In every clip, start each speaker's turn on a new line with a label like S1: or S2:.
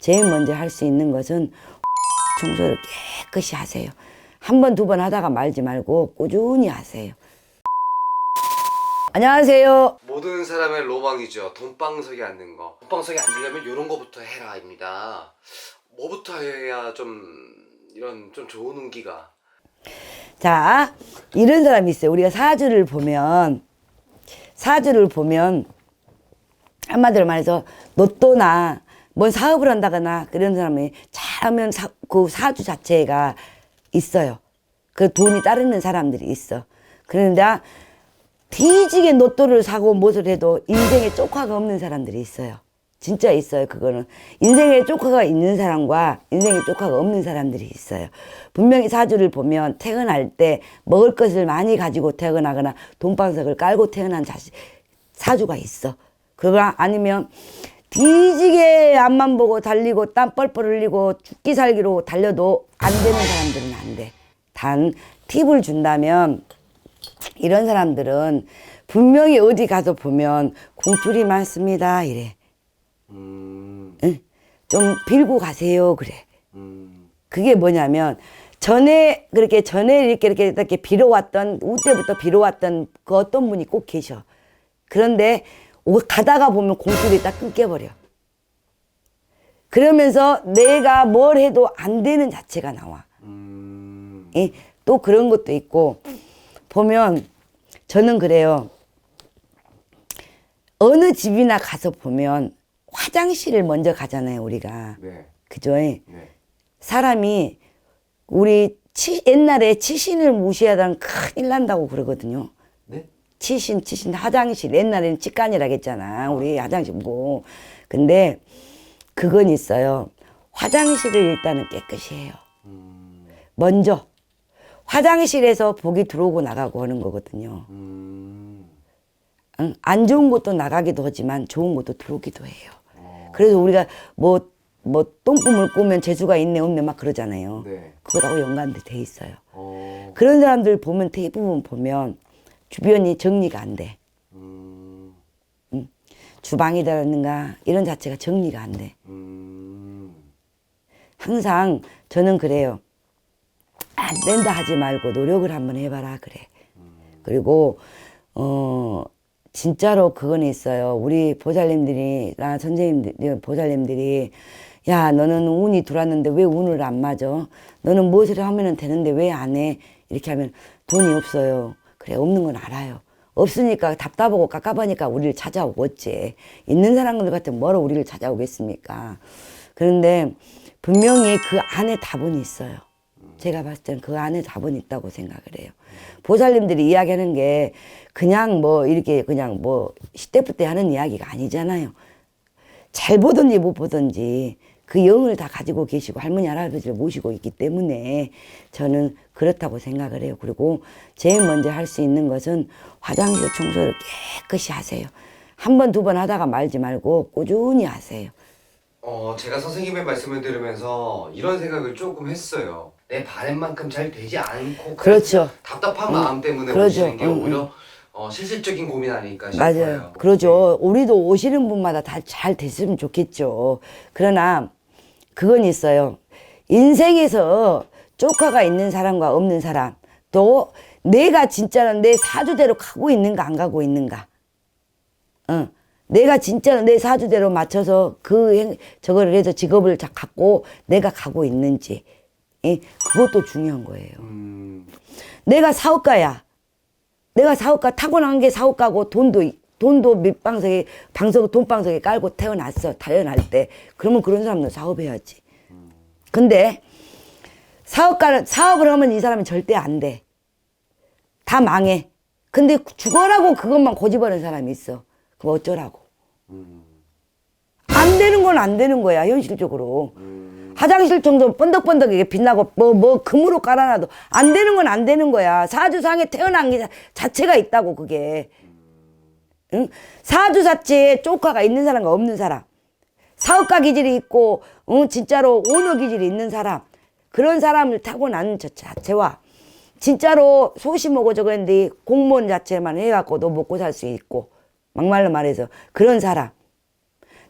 S1: 제일 먼저 할 수 있는 것은 청소를 깨끗이 하세요. 한 번, 두 번 하다가 말지 말고 꾸준히 하세요. 안녕하세요.
S2: 모든 사람의 로망이죠. 돈방석에 앉는 거. 돈방석에 앉으려면 이런 거부터 해라입니다. 뭐부터 해야 좀 이런 좀 좋은 운기가
S1: 자, 이런 사람이 있어요. 우리가 사주를 보면, 사주를 보면, 한마디로 말해서, 로또나, 뭔 사업을 한다거나, 그런 사람이 잘하면 사, 그 사주 자체가 있어요. 그 돈이 따르는 사람들이 있어. 그런데, 뒤지게 로또를 사고 무엇을 해도 인생에 쪽화가 없는 사람들이 있어요. 진짜 있어요, 그거는. 인생에 쪽화가 있는 사람과 인생에 쪽화가 없는 사람들이 있어요. 분명히 사주를 보면 퇴근할 때 먹을 것을 많이 가지고 퇴근하거나 돈방석을 깔고 퇴근한 자식, 사주가 있어. 그거 아니면 뒤지게 앞만 보고 달리고 땀 뻘뻘 흘리고 죽기 살기로 달려도 안 되는 사람들은 안 돼. 단, 팁을 준다면 이런 사람들은 분명히 어디 가서 보면 공줄이 많습니다. 이래.
S2: 음,
S1: 응? 좀 빌고 가세요. 그래.
S2: 음,
S1: 그게 뭐냐면 전에 그렇게 전에 이렇게 이렇게 이렇게 빌어왔던 우때부터 빌어왔던 그 어떤 분이 꼭 계셔. 그런데 오- 가다가 보면 공줄이 딱 끊겨버려. 그러면서 내가 뭘 해도 안 되는 자체가 나와.
S2: 음,
S1: 예, 또 그런 것도 있고 보면 저는 그래요. 어느 집이나 가서 보면 화장실을 먼저 가잖아요, 우리가.
S2: 네,
S1: 그죠?
S2: 네,
S1: 사람이 우리 치, 옛날에 치신을 무시하다는 큰일 난다고 그러거든요.
S2: 네,
S1: 치신, 치신, 화장실. 옛날에는 치간이라고 했잖아. 우리 화장실 뭐. 근데 그건 있어요. 화장실을 일단은 깨끗이 해요.
S2: 음,
S1: 먼저. 화장실에서 복이 들어오고 나가고 하는 거거든요. 안 좋은 것도 나가기도 하지만 좋은 것도 들어오기도 해요.
S2: 어,
S1: 그래서 우리가 뭐, 뭐, 똥꿈을 꾸면 재주가 있네, 없네, 막 그러잖아요.
S2: 네,
S1: 그거하고 연관돼 돼 있어요.
S2: 어,
S1: 그런 사람들 보면 대부분 보면 주변이 정리가 안 돼.
S2: 음,
S1: 주방이라든가 이런 자체가 정리가 안 돼.
S2: 음,
S1: 항상 저는 그래요. 안 된다 하지 말고 노력을 한번 해봐라 그래. 그리고 어 진짜로 그건 있어요. 우리 보살님들이나 선생님들 보살님들이 야 너는 운이 들어왔는데 왜 운을 안 맞아? 너는 무엇을 하면 되는데 왜 안 해? 이렇게 하면 돈이 없어요. 그래 없는 건 알아요. 없으니까 답답하고 깝깝하니까 우리를 찾아오겠지. 있는 사람들 같은 뭐로 우리를 찾아오겠습니까? 그런데 분명히 그 안에 답은 있어요. 제가 봤을 때는 그 안에 답은 있다고 생각을 해요. 보살님들이 이야기하는 게 그냥 뭐 이렇게 그냥 뭐 시대부때 하는 이야기가 아니잖아요. 잘 보든지 못 보든지 그 영을 다 가지고 계시고 할머니 할아버지를 모시고 있기 때문에 저는 그렇다고 생각을 해요. 그리고 제일 먼저 할 수 있는 것은 화장실 청소를 깨끗이 하세요. 한 번, 두 번 하다가 말지 말고 꾸준히 하세요.
S2: 어, 제가 선생님의 말씀을 들으면서 이런 생각을 조금 했어요. 내 바램 만큼 잘 되지 않고
S1: 그렇죠.
S2: 답답한 마음 때문에
S1: 그러죠.
S2: 오시는 게
S1: 응,
S2: 오히려 어, 실질적인 고민 아닐까 싶어요. 네.
S1: 맞아요. 그러죠. 우리도 오시는 분마다 다 잘 됐으면 좋겠죠. 그러나 그건 있어요. 인생에서 조카가 있는 사람과 없는 사람, 또 내가 진짜로 내 사주대로 가고 있는가 안 가고 있는가. 응. 내가 진짜로 내 사주대로 맞춰서 그 행, 저거를 해서 직업을 자- 갖고 내가 가고 있는지. 예, 그것도 중요한 거예요.
S2: 음,
S1: 내가 사업가야. 내가 사업가 타고난 게 사업가고 돈도 돈도 밑방석에 방석 돈방석에 깔고 태어났어 태어날 때 그러면 그런 사람도 사업해야지. 근데 사업가는 사업을 하면 이 사람은 절대 안 돼. 다 망해. 근데 죽어라고 그것만 고집하는 사람이 있어. 그럼 어쩌라고? 안 되는 건 안 되는 거야 현실적으로. 화장실 정도 번덕번덕하게 빛나고 뭐뭐 금으로 깔아놔도 안 되는 건 안 되는 거야. 사주상에 태어난 게 자- 자체가 있다고 그게. 응? 사주 자체에 쪼카가 있는 사람과 없는 사람. 사업가 기질이 있고 응, 진짜로 오너 기질이 있는 사람. 그런 사람을 타고난 저 자체와 진짜로 소심하고 했는데 공무원 자체만 해갖고도 먹고 살 수 있고 막말로 말해서 그런 사람.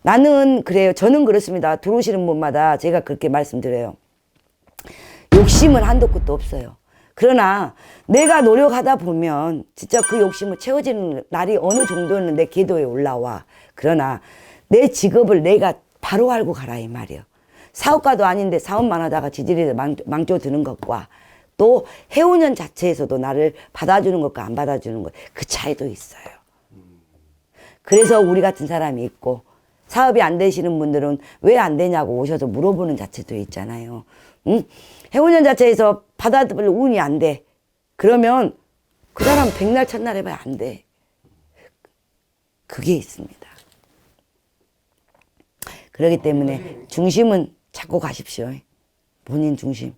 S1: 나는 그래요. 저는 그렇습니다. 들어오시는 분마다 제가 그렇게 말씀드려요. 욕심은 한도 끝도 없어요. 그러나 내가 노력하다 보면 진짜 그 욕심을 채워지는 날이 어느 정도는 내 궤도에 올라와. 그러나 내 직업을 내가 바로 알고 가라 이 말이에요. 사업가도 아닌데 사업만 하다가 망, 망조 드는 것과 또 해운년 자체에서도 나를 받아주는 것과 안 받아주는 것 그 차이도 있어요. 그래서 우리 같은 사람이 있고 사업이 안 되시는 분들은 왜 안 되냐고 오셔서 물어보는 자체도 있잖아요. 응? 해운년 자체에서 받아들 운이 안 돼. 그러면 그 사람 백날 첫날 해봐야 안 돼. 그게 있습니다. 그렇기 때문에 중심은 찾고 가십시오. 본인 중심.